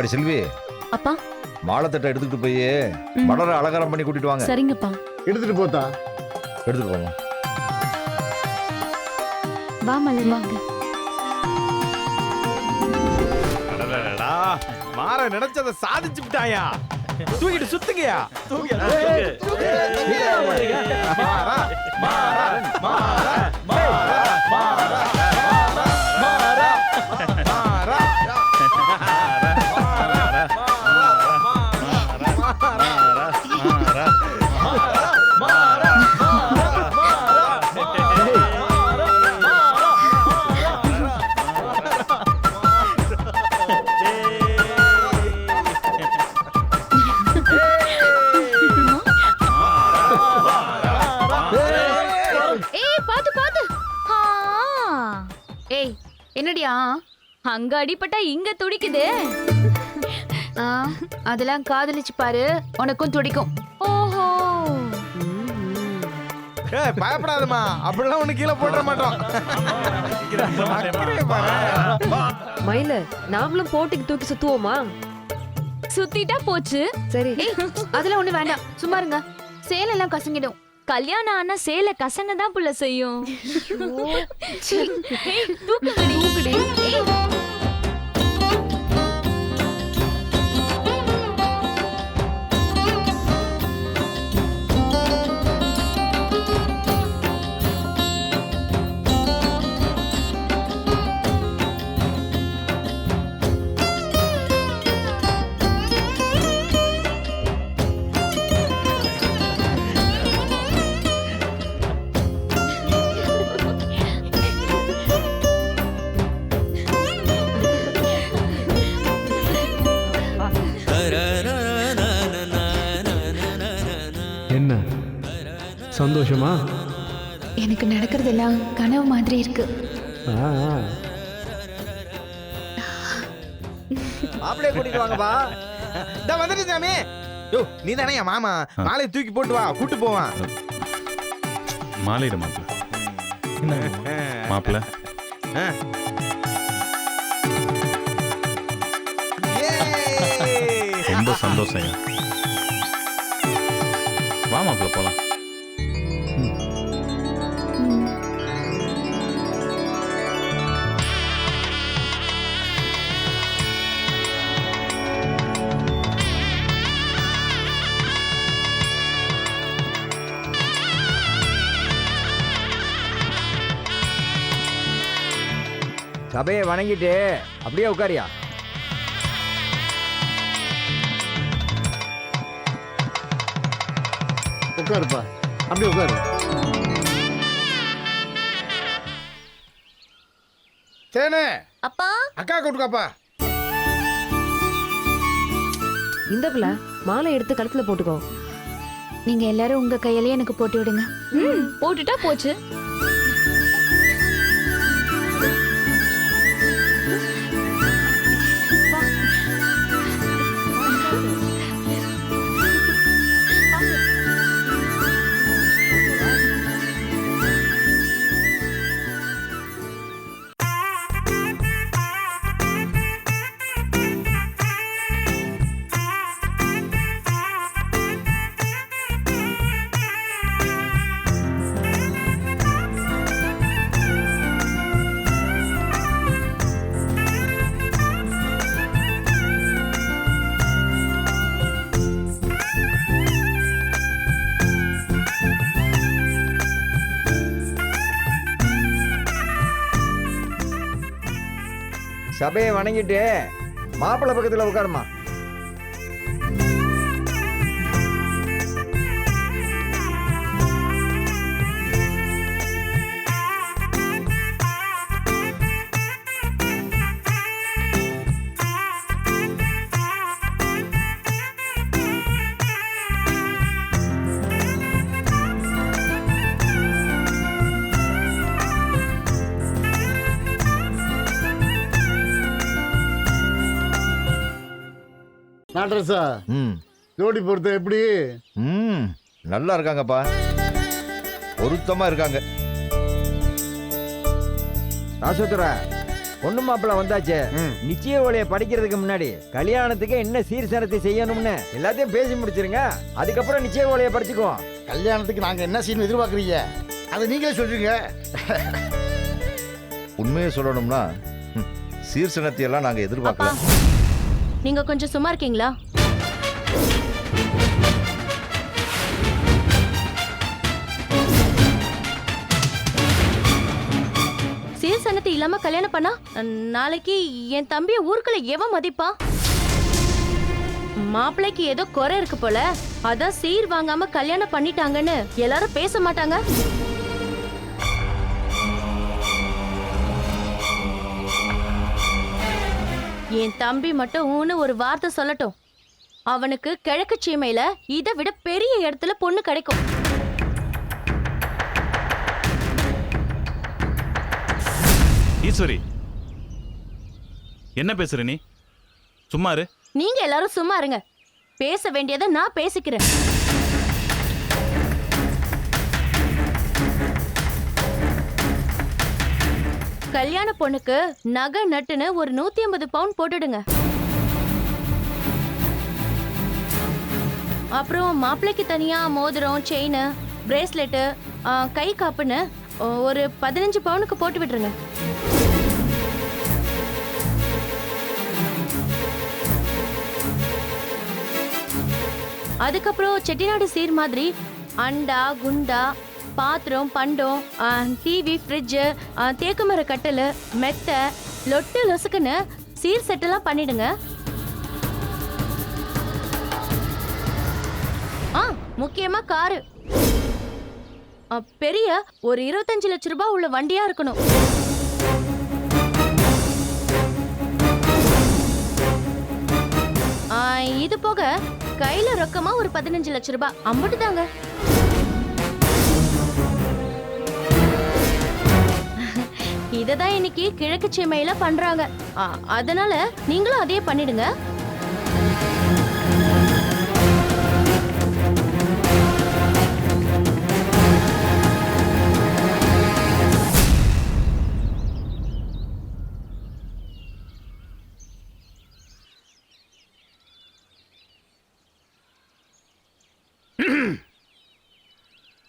அம்மாடி செல்வி. அப்பா. மாலைத்தட்டை எடுத்துக்கிட்டு போய். மலரை அலங்காரம் பண்ணி கூட்டிட்டு வாங்க. சரிங்கப்பா. எடுத்துட்டு போத்தா எடுத்துட்டு போங்க வா மலர் வாங்க. மாற நினைச்சத சாதிச்சு விட்டாயா? தூக்கிட்டு சுத்துங்கயா? ஏய் அங்க அடிபட்டா இங்க துடிக்குது. ஆ, அதெல்லாம் காதலிச்சு பாரு. உனக்கும் துடிக்கும். ஓஹோ. ஏய் பயப்படாதம்மா. அப்படிலாம் ஒண்ணு கீழே போட மாட்டோம். அக்கறையை பாரு. மயில நாமளும் போட்டிக்கு தூக்கி சுத்துவோமா? சுத்திட்டா போச்சு. சரி. ஏய் அதெல்லாம் ஒண்ணு வேண்டாம். சும்மா இருங்க. சேலை எல்லாம் கசங்கிடும். கல்யாணம் ஆனா சேலை கசங்க தான் புள்ள செய்யும். ஏய், தூக்குங்கடி. ஏய் சந்தோஷமா? எனக்கு நடக்கிறதெல்லாம் கனவு மாதிரி இருக்கு. ஆ ஆ. மாப்பிள்ளைய கூட்டிட்டு வாங்கப்பா. இந்த வந்துட்டு சாமி. யோ நீ தானே என் மாமா? மாலையை தூக்கி போட்டு வா கூட்டு போவான் மாலையிட மாப்பிள்ள மாப்பிள்ள. ரொம்ப சந்தோஷம் ஐயா. வா மாப்பிள்ள போலாம். சபையை வணங்கிட்டு அப்படியே உட்காரியா? உட்காருப்பா. அப்படியே உட்காரு. சேனே அப்பா. அக்கா கூட்டுக்காப்பா. இந்த பிள்ள மாலை எடுத்து கழுத்துல போட்டுக்கோ. நீங்க எல்லாரும் உங்க கையிலேயே எனக்கு போட்டு விடுங்க. ம் போட்டுட்டா போச்சு. சபையை வணங்கிட்டு மாப்பிள்ளை பக்கத்தில் உட்காருமா நாட்ரஸா ம். ஜோடி பொறுத்த எப்படி? ம் நல்லா இருக்காங்கப்பா. பொருத்தமா இருக்காங்க. ராசோத்துற பொண்ணு மாப்பிள்ள வந்தாச்சு. ம். நிச்சய ஓலையை படிக்கிறதுக்கு முன்னாடி கல்யாணத்துக்கு என்ன சீர்சனத்தை செய்யணும்னு எல்லாத்தையும் பேசி முடிச்சிருங்க. அதுக்கப்புறம் நிச்சய ஓலையை படிச்சுக்குவோம். கல்யாணத்துக்கு நாங்க என்ன சீன் எதிர்பார்க்குறீங்க? அதை நீங்களே சொல்றீங்க. உண்மையை சொல்லணும்னா ம், சீர்சனத்தை எல்லாம் நீங்க கொஞ்சம் சும்மா இருக்கீங்களா? சீர் சனத்து இல்லாம கல்யாணம் பண்ணா? நாளைக்கு என் தம்பிய ஊருக்குள்ள எவன் மதிப்பான் மாப்பிள்ளைக்கு ஏதோ குறை இருக்கு போல. அதான் சீர் வாங்காம கல்யாணம் பண்ணிட்டாங்கன்னு எல்லாரும் பேச மாட்டாங்க? என் தம்பி மட்டும் ஊன்னு ஒரு வார்த்தை சொல்லட்டும். அவனுக்கு கிழக்கு சீமையில இதை விட பெரிய இடத்துல பொண்ணு கிடைக்கும். ஈஸ்வரி. என்ன பேசுற நீ? சும்மா இரு. நீங்க எல்லாரும் சும்மா இருங்க. பேச வேண்டியதை நான் பேசிக்கிறேன். கல்யாண பொண்ணுக்கு நகை நட்டுன்னு ஒரு நூத்தி ஐம்பது பவுன் போட்டுடுங்க. அப்புறம் மாப்பிள்ளைக்கு தனியா மோதிரம் செயின் பிரேஸ்லெட்டு கை காப்புன்னு ஒரு பதினஞ்சு பவுனுக்கு போட்டு விட்டுருங்க. அதுக்கப்புறம் செட்டிநாடு சீர் மாதிரி அண்டா குண்டா பாத்திரம் பண்டம் டிவி ஃப்ரிட்ஜு தேக்கு மர கட்டல் மெத்தை லொட்டு லொசுக்குன்னு சீர் செட்டெல்லாம் பண்ணிடுங்க. ஆ முக்கியமாக காரு. ஆ, பெரிய ஒரு இருபத்தஞ்சு லட்ச ரூபாய் உள்ள வண்டியா இருக்கணும். இது போக கையில ரொக்கமா ஒரு பதினஞ்சு லட்ச ரூபாய். அம்பட்டு தாங்க. இததான் இன்னைக்கு கிழக்கு சீமையில பண்றாங்க. அதனால நீங்களும் அதே பண்ணிடுங்க.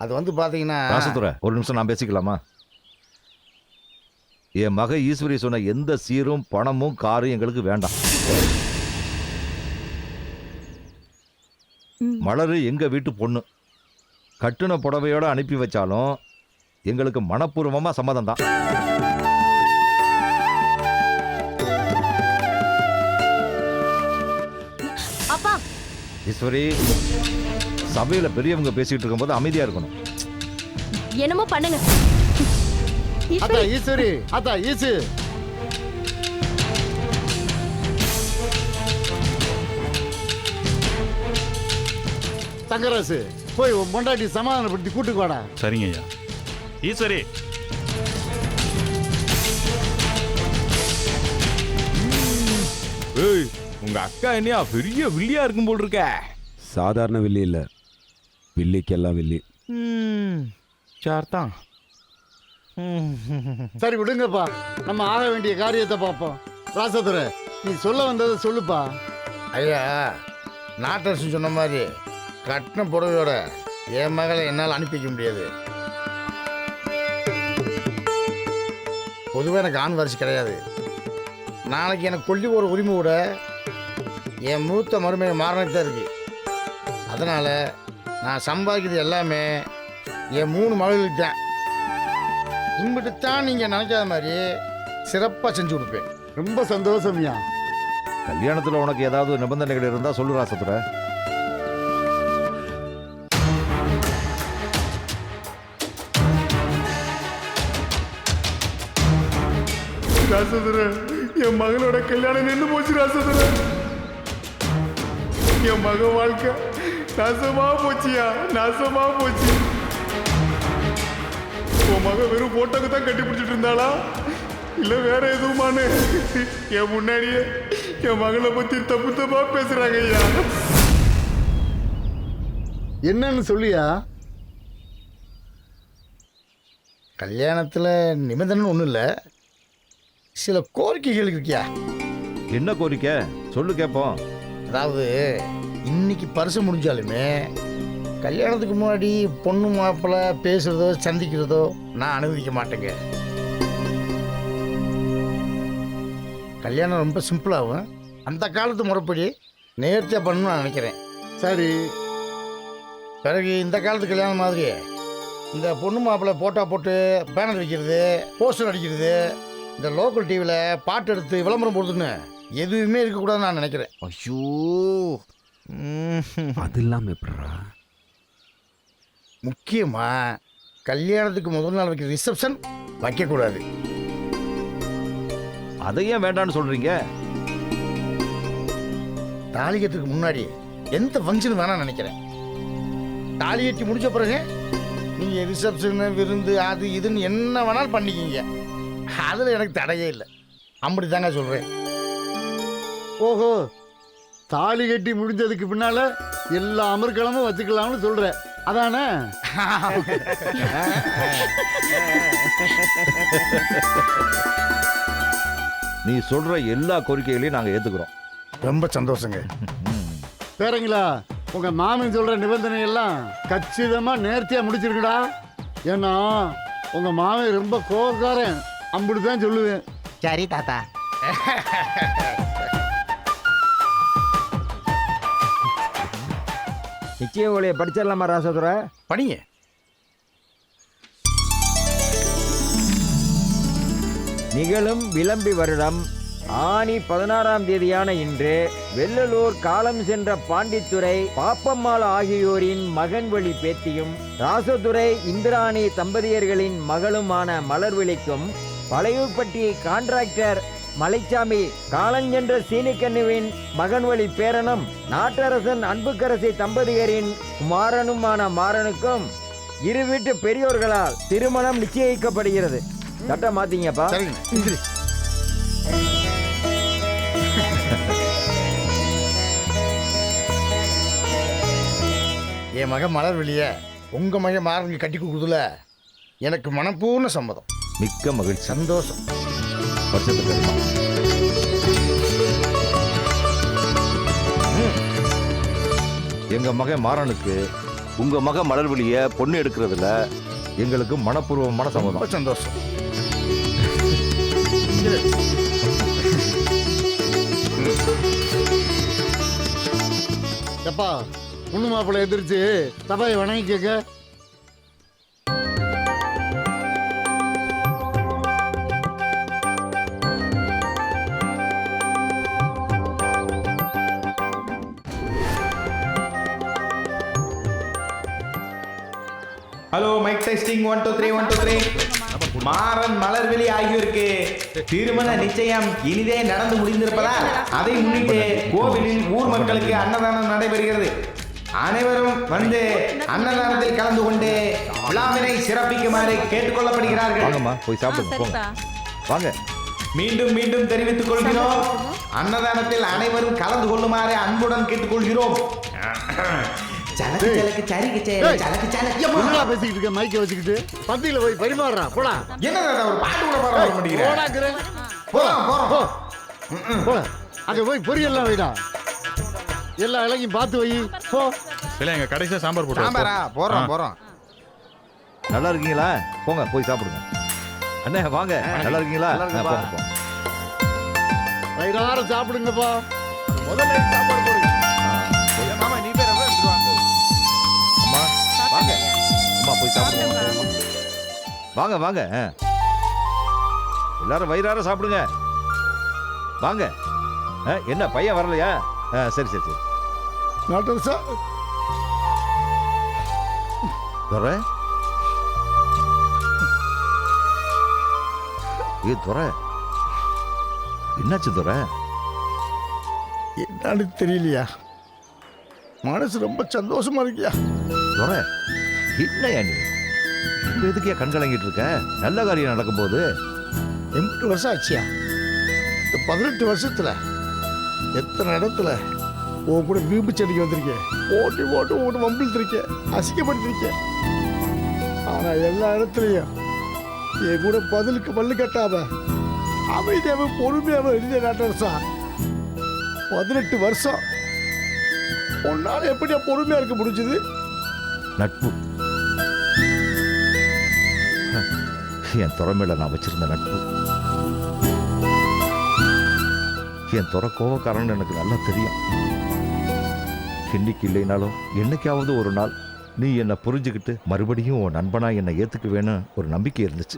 அது வந்து பாத்தீங்கன்னா ஒரு நிமிஷம் நான் பேசிக்கலாமா? என் மக ஈஸ்வரி சொன்ன எந்த சீரும் பணமும் காரும் எங்களுக்கு வேண்டாம். மலரு எங்க வீட்டு பொண்ணு. கட்டுன புடவையோட அனுப்பி வச்சாலும் எங்களுக்கு மனப்பூர்வமா சம்மதம் தான் அப்பா. ஈஸ்வரி சபையில பெரியவங்க பேசிட்டு இருக்கும்போது அமைதியா இருக்கணும். என்னமோ பண்ணுங்க. அத்தா ஈஸ்வரி, அத்தா ஈசு. தங்கராசு போய் உன் பொண்டாட்டி சமாதானப்படுத்தி கூட்டுக்கு வாடா. சரிங்க ஐயா. ஈஸ்வரி. ஏய் உங்க அக்கா என்னையா பெரிய வில்லியா இருக்கும் போல் இருக்க. சாதாரண வில்லி இல்லை. வில்லிக்கெல்லாம் வில்லி. சார்தான். சரி விடுங்கப்பா. நம்ம ஆக வேண்டிய காரியத்தை பார்ப்போம். ராசதுரை நீ சொல்ல வந்ததை சொல்லுப்பா. ஐயா நாட்டரசு சொன்ன மாதிரி கட்டின புடவையோட என் மகளை என்னால் அனுப்பி வைக்க முடியாது. பொதுவாக எனக்கு ஆண் வரிசை கிடையாது. நாளைக்கு எனக்கு கொல்லி ஒரு உரிமை கூட என் மூத்த மருமையை மாறினது தான் இருக்கு. அதனால் நான் சம்பாதிக்கிறது எல்லாமே என் மூணு மகளுக்கு தான் இம்பிட்டு தான் நீங்கள் நினைக்காத மாதிரி சிறப்பாக செஞ்சு கொடுப்பேன். ரொம்ப சந்தோஷம்யா கல்யாணத்துல உனக்கு ஏதாவது நிபந்தனைகள் இருந்தா சொல்லு ராசதுர என் மகளோட கல்யாணம் நின்று போச்சு ராசதுர. என் மக வாழ்க்கை நாசமா போச்சியா? நாசமா போச்சு. உன் மக வெறும் போட்டோக்கு தான் கட்டி பிடிச்சிட்டு இருந்தாளா? இல்ல வேற எதுவுமானு என் முன்னாடியே என் மகளை பத்தி தப்பு தப்பா பேசுறாங்க ஐயா. என்னன்னு சொல்லியா? கல்யாணத்தில் நிபந்தனை ஒன்றும் இல்லை. சில கோரிக்கைகள் இருக்கியா? என்ன கோரிக்கை? சொல்லு கேட்போம் அதாவது இன்னைக்கு பரிசு முடிஞ்சாலுமே கல்யாணத்துக்கு முன்னாடி பொண்ணு மாப்பிள்ளை பேசுறதோ சந்திக்கிறதோ நான் அனுமதிக்க மாட்டேங்க. கல்யாணம் ரொம்ப சிம்பிளாகும் அந்த காலத்து முறைப்படி நேர்த்தியாக பண்ணணும்னு நான் நினைக்கிறேன். சரி. பிறகு இந்த காலத்து கல்யாணம் மாதிரி இந்த பொண்ணு மாப்பிள்ளை போட்டோ போட்டு பேனர் வைக்கிறது போஸ்டர் அடிக்கிறது இந்த லோக்கல் டிவியில் பாட்டு எடுத்து விளம்பரம் போடுறதுன்னு எதுவுமே இருக்கக்கூடாதுன்னு நான் நினைக்கிறேன். ஐயோ. அது இல்லாம எப்படிடா முக்கியமாக கல்யாணத்துக்கு முதல் நாள் வைக்கிற ரிசப்ஷன் வைக்கக்கூடாது. அதை ஏன் வேண்டாம்னு சொல்றீங்க? தாலி கட்டுறதுக்கு முன்னாடி எந்த ஃபங்க்ஷன் வேணாம் நினைக்கிறேன். தாலி கட்டி முடிச்ச பிறகு நீங்கள் ரிசப்ஷனு விருந்து அது இதுன்னு என்ன வேணாலும் பண்ணிக்கிங்க. அதில் எனக்கு தடையே இல்லை. அப்படி தாங்க சொல்கிறேன் ஓஹோ தாலி கட்டி முடிஞ்சதுக்கு பின்னால எல்லா அமர்க்களமும் வச்சுக்கலாம்னு சொல்ற அதானே? நீ சொல்ற எல்லா கோரிக்கைகளையும் நாங்க ஏத்துக்கிறோம். ரொம்ப சந்தோஷங்க. பேரங்களா உங்க மாமன் சொல்ற நிபந்தனை எல்லாம் கச்சிதமா நேர்த்தியா முடிச்சிருக்குடா. ஏன்னா உங்க மாமன் ரொம்ப கோவக்காரன் அப்படிதான் சொல்லுவேன். சரி தாத்தா. நிச்சய ஓலையை படிச்சிடலாமா ராசதுரை? படிங்க. நிகழும் விளம்பி வருடம் ஆனி பதினாறாம் தேதியான இன்று வெள்ளலூர் காலம் சென்ற பாண்டித்துறை பாப்பம்மாள் ஆகியோரின் மகன் வழி பேத்தியும் ராசதுரை இந்திராணி தம்பதியர்களின் மகளுமான மலர்விழிக்கும் பழையூர்பட்டி கான்ட்ராக்டர் மலைச்சாமி காலஞ்சென்ற சீனிக்கண்ணுவின் மகன் வழி பேரனும் நாட்டரசன் அன்புக்கரசி தம்பதியரின் குமாரனுமான மாறனுக்கும் இரு வீட்டு பெரியோர்களால் திருமணம் நிச்சயிக்கப்படுகிறது. சட்டம் மாத்தீங்கப்பா. என் மகன் மலர் வெளிய உங்க மகன் மாறனுக்கு கட்டி கொடுக்குறதுல எனக்கு மனப்பூர்ண சம்மதம். மிக்க மகிழ்ச்சி. சந்தோஷம். வருஷத்துக்கு வருமா எங்க மகன் மாறனுக்கு உங்க மகன் மலர்விழிய பொண்ணு எடுக்கிறதுல எங்களுக்கு மனப்பூர்வமான ரொம்ப சம்மதம் சந்தோஷம். எப்பா பொண்ணு மாப்பிள்ளை எதிர்த்து சபையை வணங்கி கேட்க testing one two three one two three Maran Malarvizhi ஆகியோருக்கு திருமண நிச்சயம் இனிதே நடந்து முடிந்திருப்பதால் அதை முன்னிட்டு கோவிலில் ஊர் மக்களுக்கு அன்னதானம் நடைபெறுகிறது. அனைவரும் வந்து அன்னதானத்தில் கலந்து கொண்டு விழாவினை சிறப்பிக்குமாறு கேட்டுக்கொள்ளப்படுகிறார்கள். போய் சாப்பிடுங்க வாங்க. மீண்டும் மீண்டும் தெரிவித்துக் கொள்கிறோம். அன்னதானத்தில் அனைவரும் கலந்து கொள்ளுமாறு அன்புடன் கேட்டுக்கொள்கிறோம். சலக்கு சலக்கு சரிக்கு ஏய். சலக்கு சலக்கு என்னடா பேசிக்கிட்டு இருக்க? மைக்கை வச்சுக்கிட்டு பந்தியில போய் பரிமாறுறா. போடா. என்ன ஒரு பாட்டு கூட பாட வர மாட்டேங்கிறேன் போடாங்கிறேன் போறோம் போ. போறோம் போட. அங்க போய் பொரியல்லாம் வைடா. எல்லா இலையும் பார்த்து வை. போ. இல்லை எங்க கடைசியா சாம்பார் போட்டு சாம்பாரா? போறோம். போறோம் நல்லா இருக்கீங்களா? போங்க போய் சாப்பிடுங்க. அண்ணே வாங்க. நல்லா இருக்கீங்களா? நல்லா போங்க வயிறார சாப்பிடுங்கப்பா. முதல்ல சாப்பாடு போடுங்க போய் வாங்க வாங்க. எல்லாரும் வயிறார சாப்பிடுங்க. வாங்க. என்ன பையன் வரலையா? சரி சரி சரி. நாட்டரசா துரை? ஏ துரை. என்னாச்சு துரை? என்னன்னு தெரியலையா? மனசு ரொம்ப சந்தோஷமா இருக்கியா? துரை. என்னையா நீ இப்ப எதுக்கியா கண் கலங்கிட்டு இருக்க? நல்ல காரியம் நடக்கும்போது. எண்பது வருஷம் ஆச்சியா? இந்த பதினெட்டு வருஷத்துல எத்தனை இடத்துல உன் கூட வீம்பு செடிக்கு வந்திருக்கேன் ஓட்டி ஓட்டு உன் வம்பிழுத்திருக்கேன் அசிங்கப்படுத்திருக்கேன் ஆனா எல்லா இடத்துலையும் என் கூட பதிலுக்கு பல்லு கட்டாம அமைதியாவே பொறுமையாவே இருந்த டாக்டர்ஸா பதினெட்டு வருஷம். உன்னால எப்படியா பொறுமையா இருக்க முடிஞ்சது? நட்பு. என் திறமையில நான் வச்சுருந்த நட்பு. என் துறை கோவக்காரன்னு எனக்கு நல்லா தெரியும். இன்னைக்கு இல்லைனாலும் என்னைக்காவது ஒரு நாள் நீ என்னை புரிஞ்சுக்கிட்டு மறுபடியும் உன் நண்பனா என்னை ஏத்துக்குவேன்னு ஒரு நம்பிக்கை இருந்துச்சு.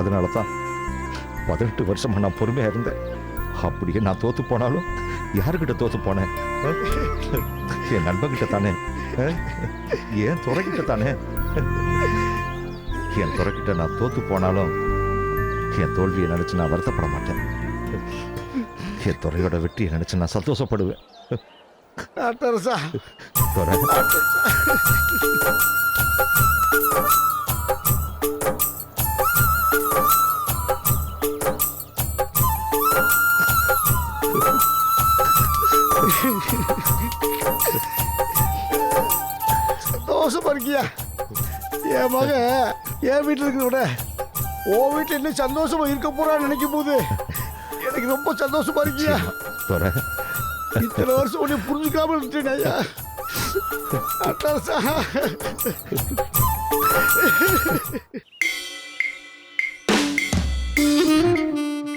அதனால தான் பதினெட்டு வருஷமா நான் பொறுமையா இருந்தேன். அப்படியே நான் தோத்து போனாலும் யாருக்கிட்ட தோத்து போனேன்? என் நண்பன்கிட்ட தானே? ஏன் துறைக்கிட்ட தானே? என் துறைக்கிட்ட நான் தோத்து போனாலும் என் தோல்வியை நினைச்சு நான் வருத்தப்பட மாட்டேன். என் துறையோட வெற்றியை நினைச்சு நான் சந்தோஷப்படுவேன். துறை சந்தோஷமா இருக்கியா? என் மக என் வீட்டில் இருக்கிறத விட உன் வீட்டில் இன்னும் சந்தோஷமா இருக்க போறான்னு நினைக்கும் போது எனக்கு ரொம்ப சந்தோஷமா இருக்கியா இத்தனை வருஷம் உன்னை புரிஞ்சுக்காம இருந்துட்டேன் ஐயா.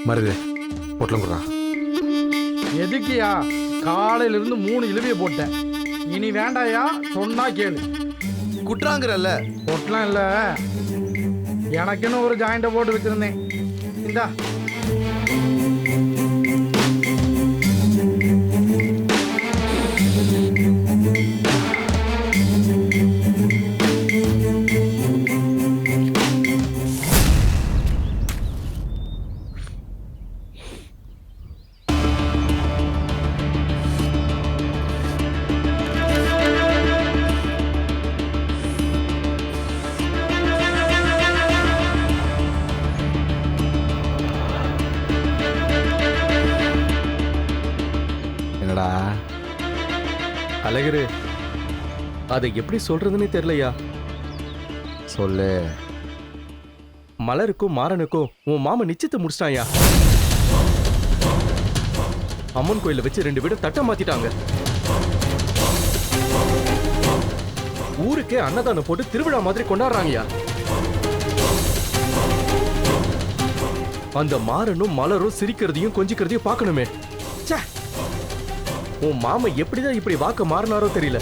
மருது பொட்டலம் குடுறா. எதுக்குயா? காலையில இருந்து மூணு இழுவிய போட்டேன். இனி வேண்டாயா? சொன்னா கேளு. குட்ராங்கிறல்ல பொட்டலாம் இல்ல. எனக்குன்னு ஒரு ஜாயிண்ட போட்டு வச்சிருந்தேன். இந்தா. அழகரு. அதை எப்படி சொல்றதுன்னு தெரியலையா? சொல்லு. மலருக்கும் மாறனுக்கும் உன் மாமா நிச்சயத்தை முடிச்சிட்டாயா அம்மன் கோயில வச்சு ரெண்டு வீடும் தட்ட மாத்திட்டாங்க. ஊருக்கே அன்னதானம் போட்டு திருவிழா மாதிரி கொண்டாடுறாங்கயா. அந்த மாறனும் மலரும் சிரிக்கிறதையும் கொஞ்சிக்கிறதையும் பார்க்கணுமே. ச்சே! உன் மாமா எப்படிதான் இப்படி வாக்க மாறினாரோ தெரியல.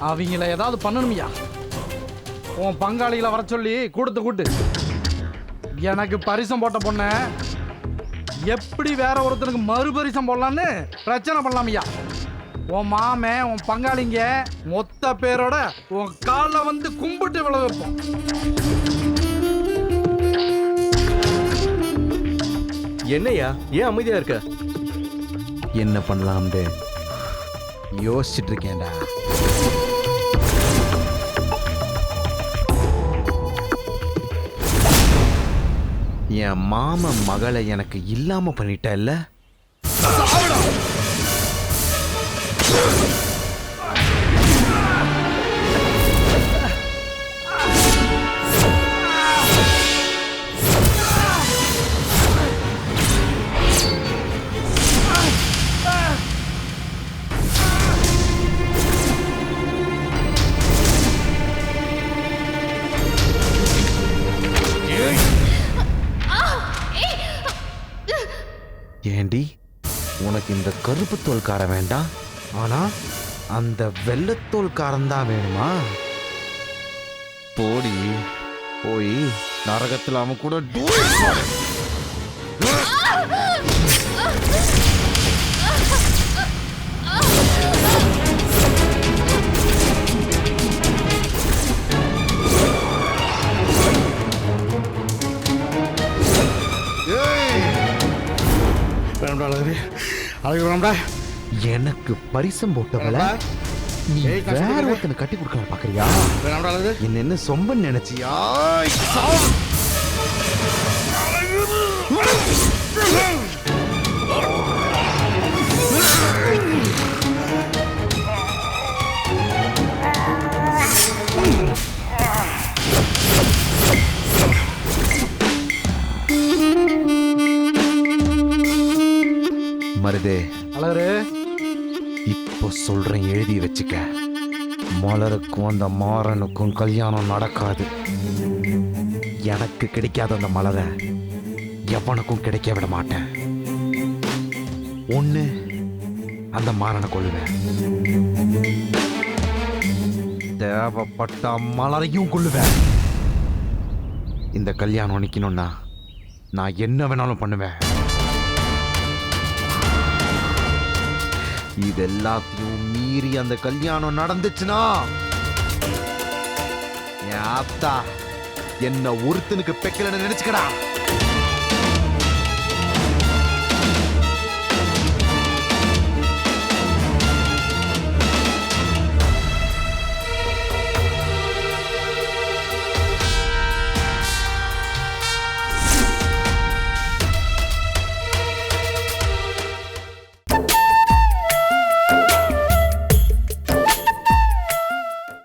அவங்கள ஏதாவது பண்ணணுமியா? உன் பங்காளிகளை வர சொல்லி கூடுத்து கூட்டு. எனக்கு பரிசம் போட்ட பொண்ண எப்படி வேற ஒருத்தனுக்கு மறுபரிசம் போடலான்னு பிரச்சனை பண்ணலாமியா? உன் மாமன் உன் பங்காளிங்க மொத்த பேரோட உன் காலில் வந்து கும்பிட்டு விழ வைப்போம். என்னையா? ஏன் அமைதியா இருக்க? என்ன பண்ணலாம்னு யோசிச்சுட்டு இருக்கேன்டா. என் மாம மகளை எனக்கு இல்லாம பண்ணிட்டல்ல? ஏண்டி? உனக்கு இந்த கருப்பு தோல்கார வேண்டாம். ஆனா அந்த வெள்ளத்தோல்காரன் தான் வேணுமா? போடி. போய் நரகத்தில் அவன் கூட வேணும்டா அழகு அழகு வேணும்டா எனக்கு பரிசம் போட்டவள நீ வேற. ஒருத்தனை கட்டி கொடுக்க பாக்குறியா? என்ன சொம்பன் நினைச்சியா? சொல்றேன் எழுதி வச்சுக்க. மலருக்கும் அந்த மாறனுக்கும் கல்யாணம் நடக்காது. எனக்கு கிடைக்காத அந்த மலரை எவனுக்கும் கிடைக்க விட மாட்டேன். ஒன்று அந்த மாறனை கொள்ளுவேன் தேவைப்பட்ட மலரையும் கொள்ளுவேன் இந்த கல்யாணம் நிற்கணும்னா நான் என்ன வேணாலும் பண்ணுவேன். இது எல்லாத்தையும் மீறி அந்த கல்யாணம் நடந்துச்சுன்னா என் என்ன ஒருத்தனுக்கு பெக்கலன்னு நினைச்சுக்கடா.